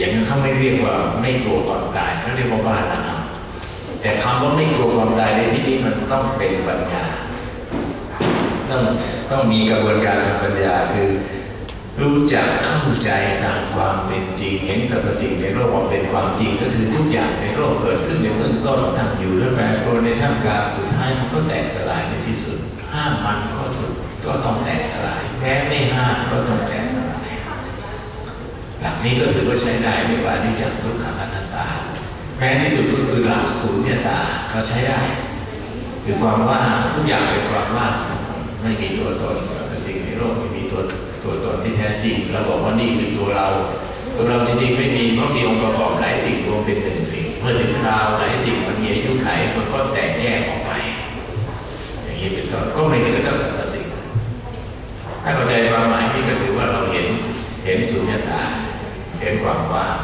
อย่างนั้นเขาไม่เรียกว่าไม่กลัวก่อนตายเขาเรียกว่าบ้าละอำแต่คำว่าไม่กลัวก่อนตายในที่นี้มันต้องเป็นปัญญา ต้องต้องมีกระบวนการทางปัญญาคือรู้จักเข้าใจตามความเป็นจริง เห็นสรรพสิ่งในโลกว่าเป็นความจริงก็คือทุกอย่างในโลกเกิดขึ้นในเบื้องต้นตั้งอยู่แล้วแปรปรวนในท่ามกลางสุดท้ายมันก็แตกสลายในที่สุด ห้ามมันก็สุดก็ต้องแตกสลายแม้ไม่ห้ามก็ต้องแตกสลายหลัก นี้ก็ถือว่าใช้ได้ไม่ว่าที่จักทุกขังอนัตตา แม้ที่สุดก็คือหลักศูนย์ตาก็ใช้ได้คือความว่างทุกอย่างเป็นความว่างไม่มีตัวตนสรรพสิ่งในโลกไม่มีตัวตัวตนที่แท้จริงเราบอกว่านี่คือตัวเรา ตัวเราจริงๆไม่มีเพราะมีองค์ประกอบหลายสิ่งรวมเป็นหนึ่งสิ่ง เมื่อถึงคราวหลายสิ่งมันมีอายุไขมันก็แตกแยกออกไปอย่างนี้เป็นต้นก็ไม่เหลือสักสรรพสิ่งถ้าเข้าใจความหมายนี้ก็ถือว่าเราเห็นเห็นสุญญตา เห็นความว่าง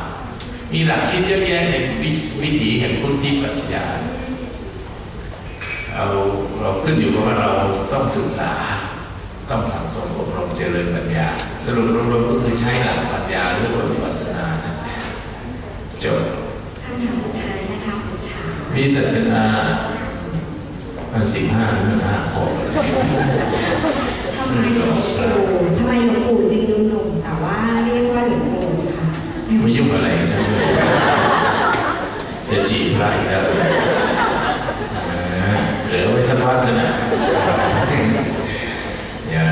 มีหลักคิดเยอะแยะในวิวิถีแห่งพุทธิปัญญาเราเราขึ้นอยู่กับว่าเราต้องศึกษา ต้องสั่งสมอบรมเจริญปัญญา สรุปรวมๆก็คือใช้หลักปัญญาหรือว่าวิปัสสนานั่นแหละจบคำถามสุดท้ายนะคะคุณชาวิสัชนามันสิบห้าหรือมันห้าพอเลยทำไมหลวงปู่ทำไมหลวงปู่จึงดูหนุ่มแต่ว่าเรียกว่าหลวงปู่คะ ไม่ยุ่งอะไรกับฉันเลยจะจีบพระอีกแล้วเออเหลือไว้สักพักเถอะนะอย่า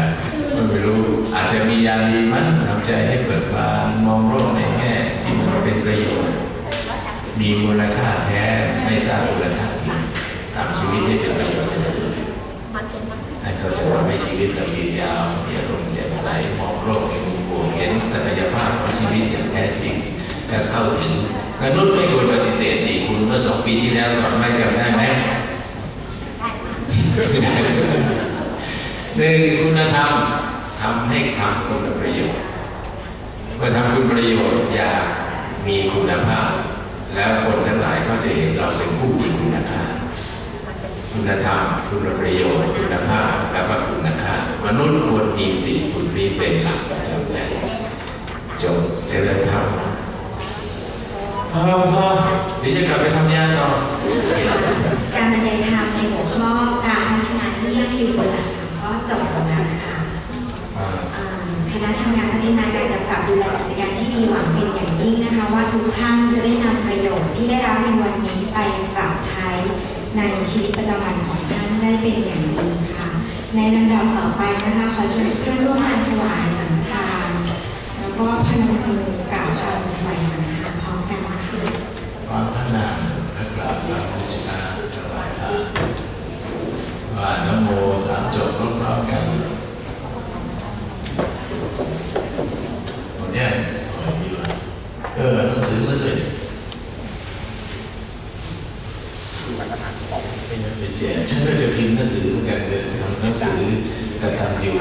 ไม่รู้อาจจะมียานดีมั้งทำใจให้เปิดบานมองโลกในแง่ที่มันเป็นประโยชน์ มีมูลค่าแท้ไม่สร้างมูลค่าจริงทำชีวิตให้เป็นประโยชน์สูงสุดนั่นก็จะทำให้ชีวิตเรายืนยาวมีอารมณ์แจ่มใสมองโลกในมุมบวกเห็น ศักยภาพของชีวิตอย่างแท้จริงและเข้าถึงมนุษย์ไม่ควรปฏิเสธสี่คุณเมื่อสองปีที่แล้วสอนไม่จำได้ไหมหนึ่งคุณธรรมทำให้ทำคุณประโยชน์เมื่อทำคุณประโยชน์อยากมีคุณภาพ แล้วคนทั้งหลายเขาจะเห็นเราเป็นผู้มีคุณค่าคุณธรรมคุณประโยชน์คุณภาพแล้วก็คุณค่ามนุษย์ควรมีสิ่งคุณนี้เป็นหลักประจำใจ จงเจริญธรรมพอพอเดี๋ยวจะกลับไปทำงานต่อการบรรยายธรรมในหัวข้อการพัฒนาที่ยั่งยืนบนหลักธรรมก็จบลงแล้วนะคะอ่าอ่าคณะทำงานพัฒนาการกำกับดูแลกิจการที่ดีหวังเป็นอย่างยิ่งนะคะ ว่าทุกท่านจะได้นำประโยชน์ที่ได้รับในวันนี้ไปปรับใช้ในชีวิตประจำวันของท่านได้เป็นอย่างดีค่ะ ในลำดับต่อไปนะคะขอเชิญเพื่อนร่วมงานถวายสังฆทานแล้ว ก็พนมมือกล่าวคำถวายสังฆทาพร้อมกันนะคะความพัฒนาและกราบพระพุทธเจ้าถวายทานว่านโมสามจบพร้อมกันหมดยังเออหนังสือมาเลยไปแจกฉันก็จะพิมพ์หนังสือเหมือนกันจะทำหนังสือกตัญญู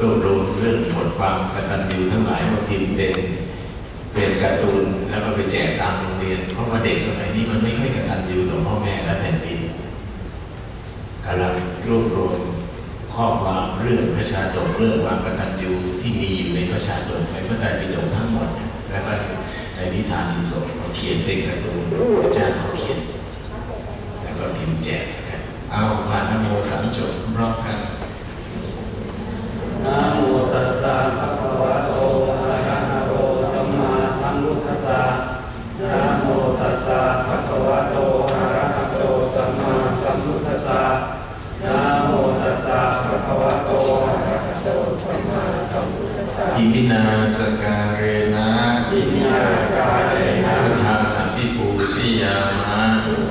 รวบรวมเรื่องบทความกตัญญูทั้งหลายมาพิมพ์เป็นเป็นการ์ตูนแล้วก็ไปแจกตามโรงเรียน เพราะว่าเด็กสมัยนี้มันไม่ค่อยกตัญญูต่อพ่อแม่และแผ่นดินกำลังรวบรวมข้อความเรื่องประชาชนเรื่องความกตัญญูที่มีอยู่ในประชาชนในพระไตรปิฎกทั้งหมด แล้วก็ในนิทานอิศกเขาเขียนเป็นการ์ตูนอาจารย์เขาเขียน แล้วก็พิมพ์แจกกันเอาผ่านนโมสามจบรอบกัน นะโมตัสสะภะคะวะโตอะระหะโตสัมมาสัมพุทธัสสะนะโมตัสสะภะคะวะโตอะระหะโตสัมมาสัมพุทธัสสะนะโมตัสสะภะคะวะโตอะระหะโตสัมมาสัมพุทธัสสะอิมินาสการเรนะอิมินาสการเรนะพุทธังอภิปูชิยามะ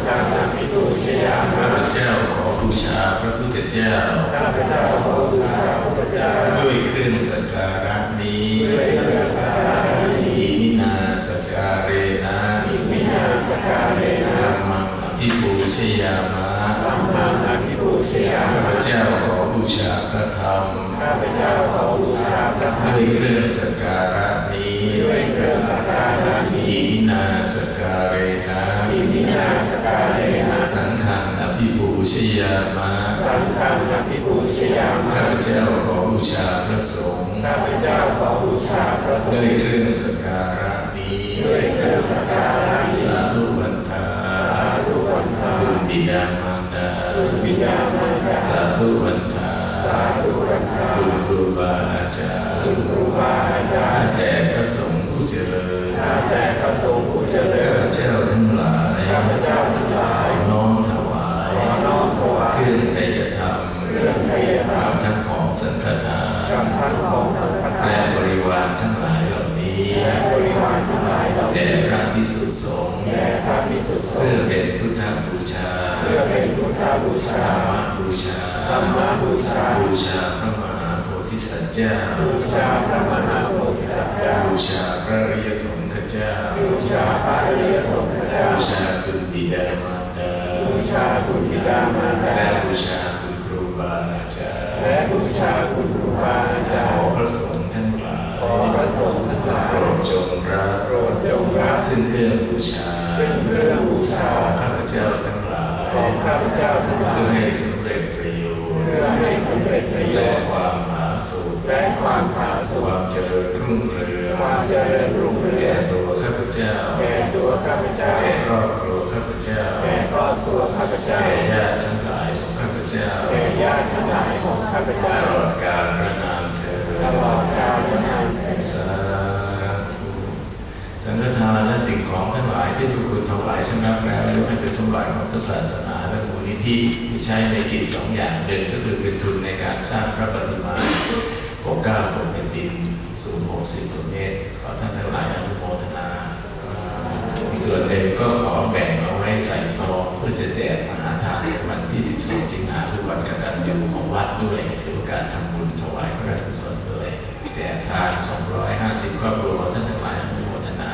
ทางอภิปูชยาข้าพเจ้าขอบูชาพระพุทธเจ้าข้าพเจ้าขอบูชาพระพุท ธเจ้าด้วยเครื่องสักการะนี้ด้วยเครื่องสักการะนี้อิมินาสการเรนะอิมินาสการเรนะธัมมังอภิปูชิยามะสัมมาอภิปูชยาข้าพเจ้าขอบูชาพระธรรมข้าพเจ้าขอบูชาพระธรรมด้วยเครื่องสักการะนี้ด้วยเครื่องสักการะนี้อิมินาสการเรนะอิมินาสการเรนะสังฆังอภิปู ชิยามะสังฆังอภิปูชยาข้ามาพเจ้าขอบูชาพระสงฆ์ข้าพเจ้าขอบูชาพระสด้งวยฆ์เครื่องสักการะนี้นี้ด้วยเครื่องสักการะนี้สาธุวันทาสาธุวันทาคุณบิดามารดาบิดามารดาสาธุวันทาสาธุวันทาคุณครูบาอาจารคุณย์ครูบาอาจารย์แด่พระสงฆ์ผู้เจริญข้าแต่พระสงฆ์ผู้เจริข้าญพเจ้าทั้งหลายข้าพเจ้าทั้งหลาย เครื่องไตรยธรรมเครื่องไตรยธรรมกับทั้งของสังฆทานกับทั้งของสังฆทาและบริวารทั้งหลายเหล่านี้และบริวารทั้งหลายเหล่าแด่พระพิสุสงฆ์แด่พระภิสุสงเพื่อฆ์เป็นพุทธบูชาเพื่อเป็นพุทธบูธรชารมบูชาธรรมบูชาบูชาพระมหาโพธิสัตว์เจ้าบูชาพระมหาโพธิสัตว์เจ้าบูชาพระริยสงฆ์เจ้าบูชาพระริยสงฆ์เจ้าบูชาคุณบิดามารดา บูชาคุณบิดามารดาและบูชาคุณครูบาอาจารย์และบูชาคุณครูบาอาจาขรอย์พระสงฆ์ทั้งหลายขอพระสงฆ์ทั้งหลายโปรดจงรับโปรดจงรับซึ่งเครื่องบูชาซึ่งเครื่องบูชาของข้าพเจ้าทั้งหลายของข้าพเจ้าทั้งหลายเพื่อให้สำเร็จประโยชน์เพื่อให้สำเร็จประโยและชน์ความผาสุกและความผาสุคกวามเจริญรุ่งเรืองความเจริญรุ่งเรืแก่องตัวข้าพ เจ้าแก่ตัวข้าพเจ้าแก่ครอบครัวข้าพเจ้าแก่ครอบครัวข้าพเจ้าแก่ญาติทั้งหลายของข้าพเจ้าแก่ญาติทั้งหลายของข้าพตเจ้าลอดกาลระนานเธอตลอดกาลนานเถิดสาธุสังฆทานและสิ่งของทั้งหลายที่ทุกคนถวายชนะแล้วยกให้เป็นสมบัติของพระศาสนาและมูลนิธิที่ใช้ในกิจสองอย่างหนึ่งก็คือเป็นทุนในการสร้างพระปฏิมาโอเก้าบนแผ่นดินสูง60กว่าเมตรขอท่านทั้งหลายอนุโมทนาอีก ส่วนหนึ่งก็ขอแบ่งเอาไว้ใส่ซองเพื่อจะแจกมหาทานในวันที่ 12 สิงหาคือวันกตัญญูของวัดด้วยถือโอกาสทำบุญถวายพระราชกุศลด้วยแจกทาน 250 ครอบครัวท่านทั้งหลายอนุโมทนา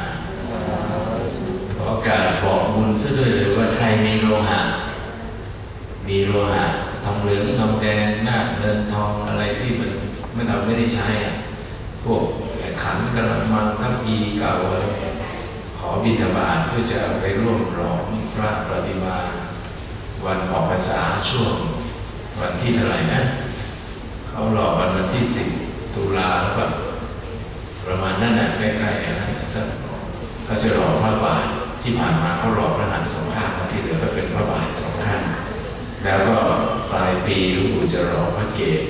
ขอโอกาสบอกบุญซะด้วยเลยว่าใครมีโลหะ มีโลหะทองเหลืองทองแดงหน้าเงินทองอะไรที่มันไม่เราไม่ได้ใช้อะพวกขันกระมังทัพพีเก่าอะไรเนี่ย อบิณฑบาตเพื่อจะไปร่วมหล่อพระประติมา วันออกพรรษาช่วงวันที่เท่าไหร่นะ เขาหล่อวันวันที่สิบตุลาแล้วแบบประมาณนั้นน่ะใกล้ๆกันนะสักเขาจะหล่อพระบาทที่ผ่านมาเขาหล่อพระหัตถ์สองข้างที่เหลือก็เป็นพระบาทสองข้างแล้วก็ปลายปีหลวงปู่จะรอพระเกศ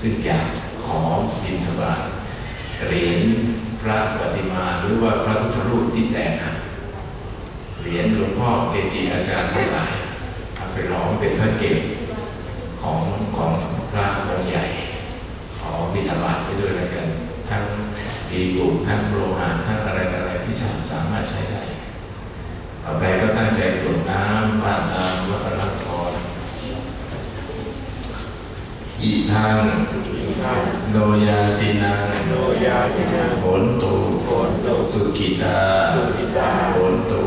ซึ่งอยากขอบิณฑบาตเหรียญ พระปฏิมาหรือว่าพระพุทธรูปที่แตกหักเหรียญหลวงพ่อเกจิอาจารย์ทั้งหลายเอาไปร้องเป็นพระเกศของของพระองค์ใหญ่ ขอบิณฑบาตไปด้วยแล้วกัน ทั้งดีบุกทั้งโลหะทั้งอะไรต่ออะไรที่สามารถใช้ได้ ต่อไปก็ตั้งใจกรวดน้ำว่าตามวัดพระพรอีทาง ทาง โนังโนยาตินังโหนตุสุกิตาสุขิตาโหนตุ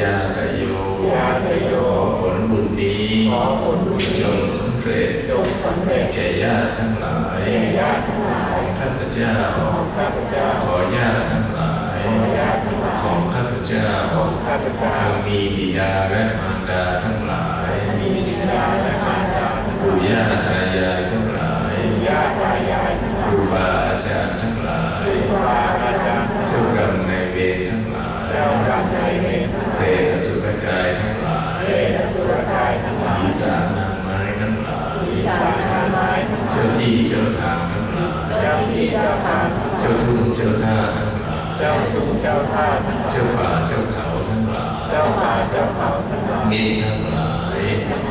ยาตโยยาตโยผลบุญนี้ขอผลบุญนี้จงสำเร็จจงสำเจแก่ญาติทั้งหลายแก่ญาติทั้งหลาของข้าพเจ้าของข้าพเจ้า ขอญาติทั้งหลายขอญาติทั้งหลาของข้าพเจ้าของข้าพเจ้าทั้งมีบิดาและมารดาทั้งหลายมีบิดาและมารดาทั้งหปู่ลายย่าตายายทั้งหลายายรูบาอาจารย์ทั้งหลายครูบาอาจารย์ทั้งหเจ้าลายกรรมนายเวรทั้งหลายเจ้ากรรมนายเวรทั้งหเปลารยตอสุรกายทั้งหลายเปรตอสุรกายทั้งหลายผีสางนางไม้ทั้งหลายปีศาจนางไม้ทั้งหลาเจ้ายที่เจ้าทางทั้งหลายเจ้าที่เจ้าทางทั้งหลายเจ้าทุ่งเจ้าท่าทั้งหลายเจ้าทุ่งเจ้าท่าทั้งหลายเจ้าป่าเจ้าเขาทั้งหลาย เจ้าป่าเจ้าเขาทั้งหลายมิตรทั้งห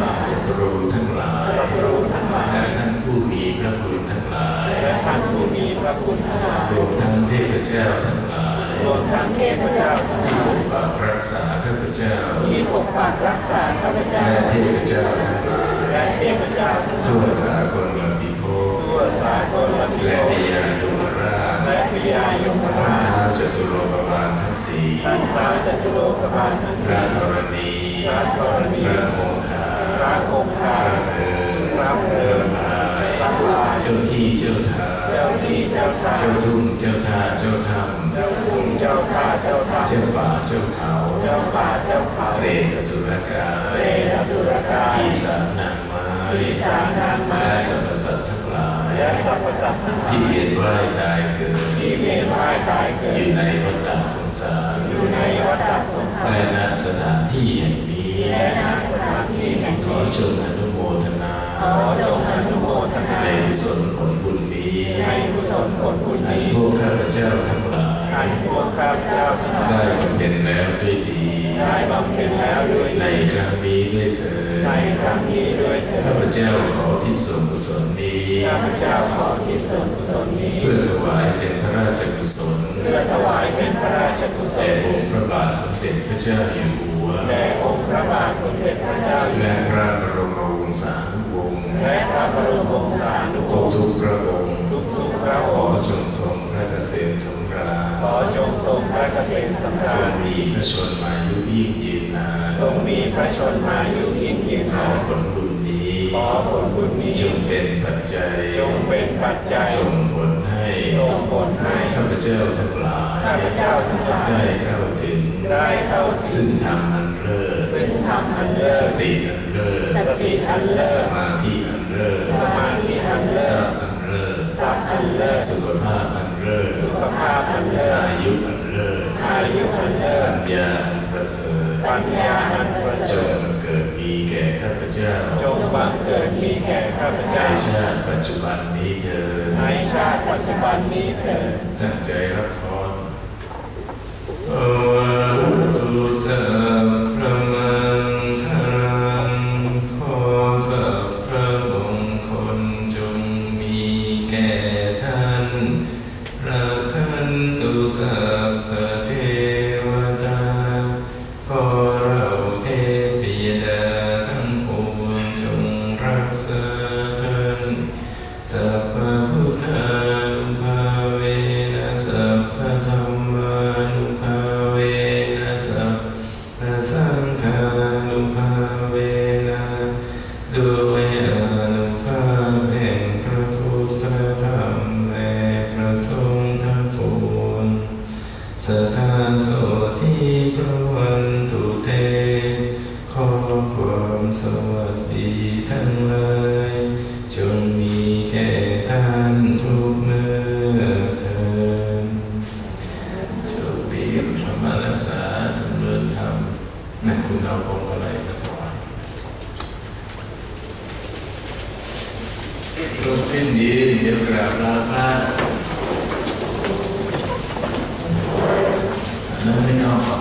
ลายศัตรูทั้งหลายศัตรูทั้งหลายและท่านผู้มีพระคุณทั้งหลายและท่านผู้มีพระคุณทั้งหลายรวมทั้งเทพเจ้าทั้งหลายรวมทั้งเทพเจ้าที่ปกปักรักษาข้าพเจ้าที่ปกปักรักษาข้าพเจ้าและเทพเจ้าทั้งหลายและเทพเจ้าทั่วสากลละพิภพทั่วสากลละพิและภพพยายมราชและพญายมราช จตุโลกบาลทั้งสี่ท่านท้าวจตุโลกบาลทั้งพระสี่ธรณีพระธรณีพระคงคาพระคงคาพระเอิญพระเอิญพระพายพระพายเจ้าที่เจ้าทางเจ้าที่เจ้าทางเจ้าทุ่งเจ้าท่าเจ้าถ้เจ้าทุ่งเจ้าท่าเจ้าทาำเจ้าป่าเจ้าเขาเจ้าป่าเจ้าเขาเปรตอสุรกาเปรยตอสุรกายปีศาจนางไม้ปีศาจนางไม้และสรรพสัตว์ทั้งหลายและสรรพสัตว์ทั้งหลายที่เวียนว่ายตายเกิดที่ เวียนว่ายตายเกิอยู่ดในวัฏฏะสงสารอยู่ในวัฏสงสารและณสถานที่แห่งนี้และณสถานที่แห่งขอนี้จงอนุโมทนาขอจงอนุโมทนาในกุศลผลบุญนี้ในกุศลผลบุญให้นี้พวกข้าพเจ้าทั้งหลายให้พวกข้าพเจ้าทั้งหลาได้ยบำเพ็ญแล้วด้วยดีได้บำเพ็ญแล้วด้วยในดีครั้งนี้ด้วยเถิในดครั้งนี้ด้วยเถิข้าพดเจ้าขอที่ส่วนกุศลนี้ ข้าพเจ้าขอที่ส่วนกุศลนี้ เพื่อถวายเป็นพระราชกุศลเพื่อถวายเป็นพระราชกุศแด่ลองค์พระบาทสมเด็จพระเจ้าอยู่หัวแด่องค์พระบาทสมเด็จพระเจ้าอยู่และพระบรมวงศานุวงศ์และพระบรมวงศานุวทุกงศ์ทุกๆพระองค์ทุกๆพระขอองค์จงทรงพระเกษมสำราญขอจงทรงพระเกษมสำทรรางญมีพระชนมายุยิ่งยืนนานทรงมีพระชนมายุยิ่งยืนขอนานผลบุญนี้ ขอผลบุญนี้จงเป็นปัจจัยจงเป็นปัจจัยส่งผลให้ส่งผลให้ข้าพเจ้าทั้งหลายข้าพเจ้าทั้งหลายได้เข้าถึงได้เข้าถึซึ่งงธรรมอันเลิศซึ่งธรรมอันเลิศสติอันเลิศสติอันเลิศสมาธิอันเลิศสมาธิอันเลิทรัศพย์อันเลิศทรัพย์อันเลิศสุขภาพอันเลิศสุขภาพอันเลิศอายุอันเลิศอายุอันเลิปัศญญาอันประเสริฐปัญญาอันประจเสริงฐ เจ้า จงบังเกิดมีแก่ข้าพในเจ้าชาติปัจจุบันนี้เถิดในชาติปัจจุบันนี้เถิดตั้งใจรับพรโอตุสัพ สัพ ยืนเดี๋ยวกราบลาพระอันนั้นไม่เอาของ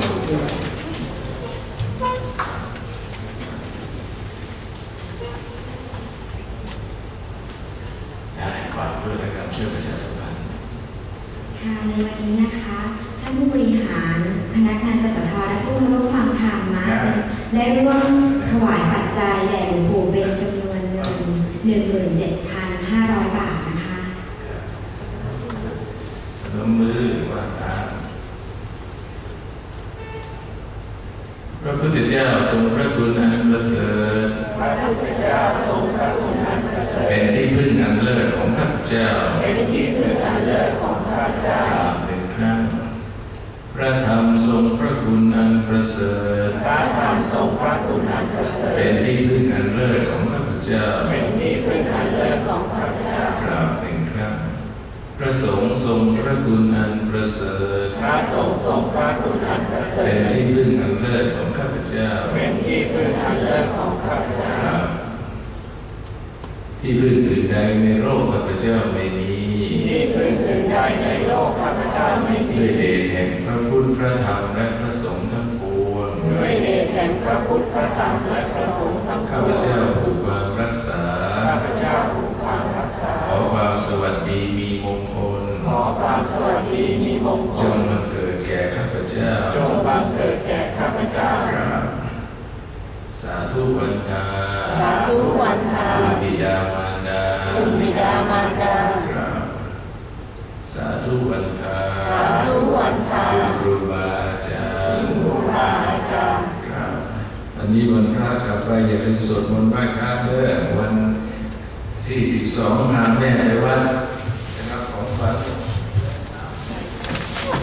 ได้ฝากด้วยนะครับช่วยประชาสัมพันธ์ค่ะในวันนี้นะคะ ท่านผู้บริหาร พนักงานสสทและผู้มาร่วมฟังธรรมนะได้ร่วมถวายปัจจัยแด่หลวงปู่เป็นจำนวนเงิน17,500บาทนะคะ ลงมือว่าตาม พระพุทธเจ้าทรงพระคุณอันประเสริฐพระพุทธเจ้าทรงพระคุณอันประเสริฐเป็นที่พึ่งอันเลิศของข้าพเจ้าเป็นที่พึ่งอันเลิศของข้าพเจ้าถึงครั้งพระธรรมทรงพระคุณอันประเสริฐพระธรรมทรงพระคุณอันประเสริฐเป็นที่พึ่งอันเลิศของข้าพเจ้าเป็นที่พึ่งอันเลิศของข้าพเจ้าก ราบหนึ่งครั้ง พระสงฆ์ทรงพระคุณอันประเสริฐพระสงฆ์ทรงพระคุณอันประเสริเป็นฐที่พึ่งอันเลิศของข้าพเจ้าเป็นที่พึ่งอันเลิศของข้าพเจ้าครับที่พึ่งอื่นใดในโลกข้าพเจ้าไม่มีที่พึ่งอื่นใดในโลกข้าพเจ้าไม่มีด้วยเดชแห่งพระพุทธพระธรรมและพระสงฆ์ทั้งปวงด้วยเดชแห่งพระพุทธพระธรรมและพระสงฆ์ทั้งปข้าวพงเจ้าผูกความรักษาข้าพเจ้าผู ขอความสวัสดีมีมงคล ขอความสวัสดีมีมงคจงลมาเกิดแก่ข้าพเจ้า จงบังเกิดแก่ข้าพเจ้าครับสาธุวันตาสาธุวันทาคุณบิดามารดาคุณบิดามารดาครับสาธุวันตาสาธุวันทาคุณครูบาอาจารย์ครูบาอาจารย์ครับวันนี้วันพระกลับไปอย่าลืมสวดมนต์ไหว้พระเด้อวัน ที่สิบสองพาแม่ไปวัดนะครับของฝากที่